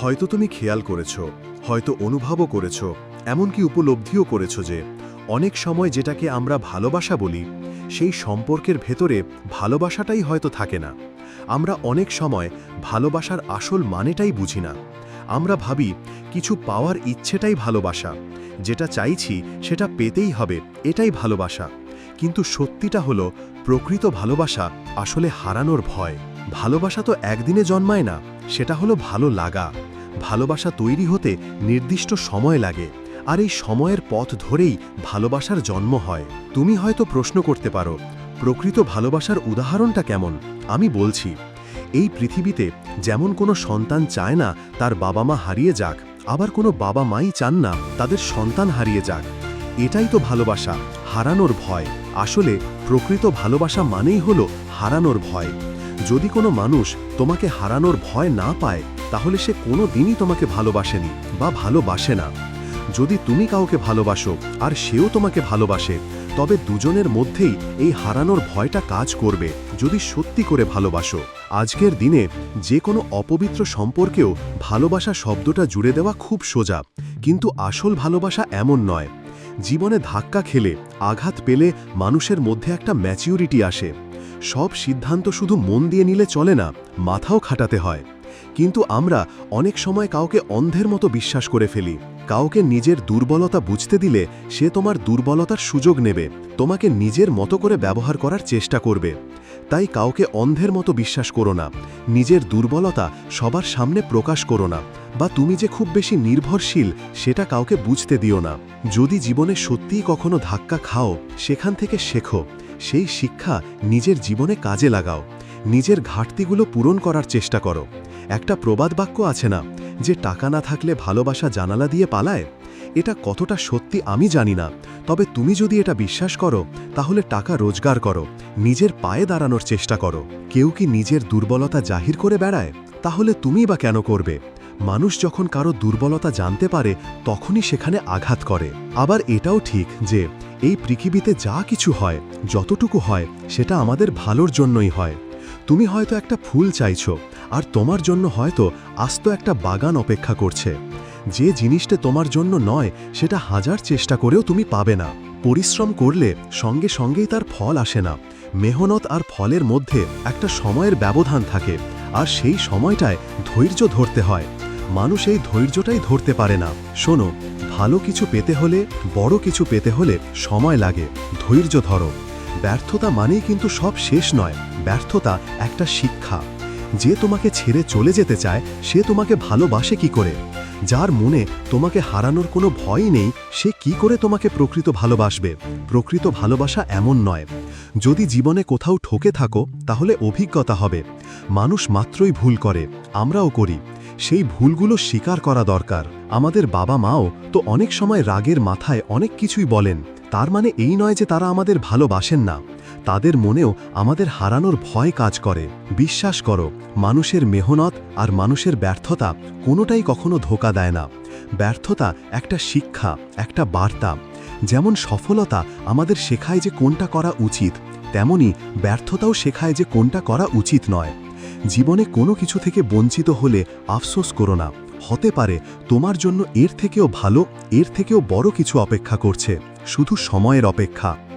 হয়তো তুমি খেয়াল করেছ, হয়তো অনুভবও করেছ, এমনকি উপলব্ধিও করেছ যে অনেক সময় যেটাকে আমরা ভালোবাসা বলি, সেই সম্পর্কের ভেতরে ভালোবাসাটাই হয়তো থাকে না। আমরা অনেক সময় ভালোবাসার আসল মানেটাই বুঝি না। আমরা ভাবি কিছু পাওয়ার ইচ্ছেটাই ভালোবাসা, যেটা চাইছি সেটা পেতেই হবে, এটাই ভালোবাসা। কিন্তু সত্যিটা হলো, প্রকৃত ভালোবাসা আসলে হারানোর ভয়। ভালোবাসা তো একদিনে জন্মায় না, সেটা হলো ভালো লাগা। ভালোবাসা তৈরি হতে নির্দিষ্ট সময় লাগে, আর এই সময়ের পথ ধরেই ভালোবাসার জন্ম হয়। তুমি হয়তো প্রশ্ন করতে পারো, প্রকৃত ভালোবাসার উদাহরণটা কেমন? আমি বলছি, এই পৃথিবীতে যেমন কোনো সন্তান চায় না, তার বাবা মা হারিয়ে যাক, আবার কোনো বাবা মাই চান না, তাদের সন্তান হারিয়ে যাক। এটাই তো ভালোবাসা, হারানোর ভয়। আসলে প্রকৃত ভালোবাসা মানেই হলো হারানোর ভয়। যদি কোনো মানুষ তোমাকে হারানোর ভয় না পায় তাহলে সে কোনো দিনই তোমাকে ভালোবাসেনি বা ভালোবাসে না। যদি তুমি কাউকে ভালোবাসো আর সেও তোমাকে ভালোবাসে, তবে দুজনের মধ্যেই এই হারানোর ভয়টা কাজ করবে যদি সত্যি করে ভালোবাসো। আজকের দিনে যে কোনো অপবিত্র সম্পর্কেও ভালোবাসা শব্দটা জুড়ে দেওয়া খুব সোজা, কিন্তু আসল ভালোবাসা এমন নয়। জীবনে ধাক্কা খেলে, আঘাত পেলে মানুষের মধ্যে একটা ম্যাচিউরিটি আসে। সব সিদ্ধান্ত শুধু মন দিয়ে নিলে চলে না, মাথাও খাটাতে হয়। কিন্তু আমরা অনেক সময় কাউকে অন্ধের মতো বিশ্বাস করে ফেলি। কাউকে নিজের দুর্বলতা বুঝতে দিলে সে তোমার দুর্বলতার সুযোগ নেবে, তোমাকে নিজের মতো করে ব্যবহার করার চেষ্টা করবে। তাই কাউকে অন্ধের মতো বিশ্বাস করো না, নিজের দুর্বলতা সবার সামনে প্রকাশ করো না, বা তুমি যে খুব বেশি নির্ভরশীল সেটা কাউকে বুঝতে দিও না। যদি জীবনে সত্যিই কখনো ধাক্কা খাও, সেখান থেকে শেখো, সেই শিক্ষা নিজের জীবনে কাজে লাগাও, নিজের ঘাটতিগুলো পূরণ করার চেষ্টা করো। একটা প্রবাদ বাক্য আছে না, যে টাকা না থাকলে ভালোবাসা জানালা দিয়ে পালায়? এটা কতটা সত্যি আমি জানি না, তবে তুমি যদি এটা বিশ্বাস করো, তাহলে টাকা রোজগার করো, নিজের পায়ে দাঁড়ানোর চেষ্টা করো। কেউ কি নিজের দুর্বলতা জাহির করে বেড়ায়? তাহলে তুমি বা কেন করবে? মানুষ যখন কারও দুর্বলতা জানতে পারে, তখনই সেখানে আঘাত করে। আবার এটাও ঠিক যে, এই পৃথিবীতে যা কিছু হয়, যতটুকু হয়, সেটা আমাদের ভালোর জন্যই হয়। তুমি হয়তো একটা ফুল চাইছো, আর তোমার জন্য হয়তো আস্ত একটা বাগান অপেক্ষা করছে। যে জিনিসটা তোমার জন্য নয়, সেটা হাজার চেষ্টা করেও তুমি পাবে না। পরিশ্রম করলে সঙ্গে সঙ্গেই তার ফল আসে না। মেহনত আর ফলের মধ্যে একটা সময়ের ব্যবধান থাকে, আর সেই সময়টায় ধৈর্য ধরতে হয়। মানুষ এই ধৈর্যটাই ধরতে পারে না। শোনো, ভালো কিছু পেতে হলে, বড় কিছু পেতে হলে সময় লাগে। ধৈর্য ধরো। ব্যর্থতা মানেই কিন্তু সব শেষ নয়। ব্যর্থতা একটা শিক্ষা। যে তোমাকে ছেড়ে চলে যেতে চায়, সে তোমাকে ভালোবাসে কি করে? যার মনে তোমাকে হারানোর কোনো ভয় নেই, সে কি করে তোমাকে প্রকৃত ভালোবাসবে? প্রকৃত ভালোবাসা এমন নয়। যদি জীবনে কোথাও ঠকে থাকো, তাহলে অভিজ্ঞতা হবে। মানুষ মাত্রই ভুল করে। আমরাও করি। সেই ভুলগুলো স্বীকার করা দরকার। আমাদের বাবা মাও তো অনেক সময় রাগের মাথায় অনেক কিছুই বলেন। তার মানে এই নয় যে তারা আমাদের ভালোবাসেন না। তাদের মনেও আমাদের হারানোর ভয় কাজ করে। বিশ্বাস করো, মানুষের মেহনত আর মানুষের ব্যর্থতা কোনোটাই কখনো ধোকা দেয় না। ব্যর্থতা একটা শিক্ষা, একটা বার্তা। যেমন সফলতা আমাদের শেখায় যে কোনটা করা উচিত, তেমনি ব্যর্থতাও শেখায় যে কোনটা করা উচিত নয়। জীবনে কোনো কিছু থেকে বঞ্চিত হলে আফসোস করো না। হতে পারে তোমার জন্য এর থেকেও ভালো, এর থেকেও বড় কিছু অপেক্ষা করছে। শুধু সময়ের অপেক্ষা।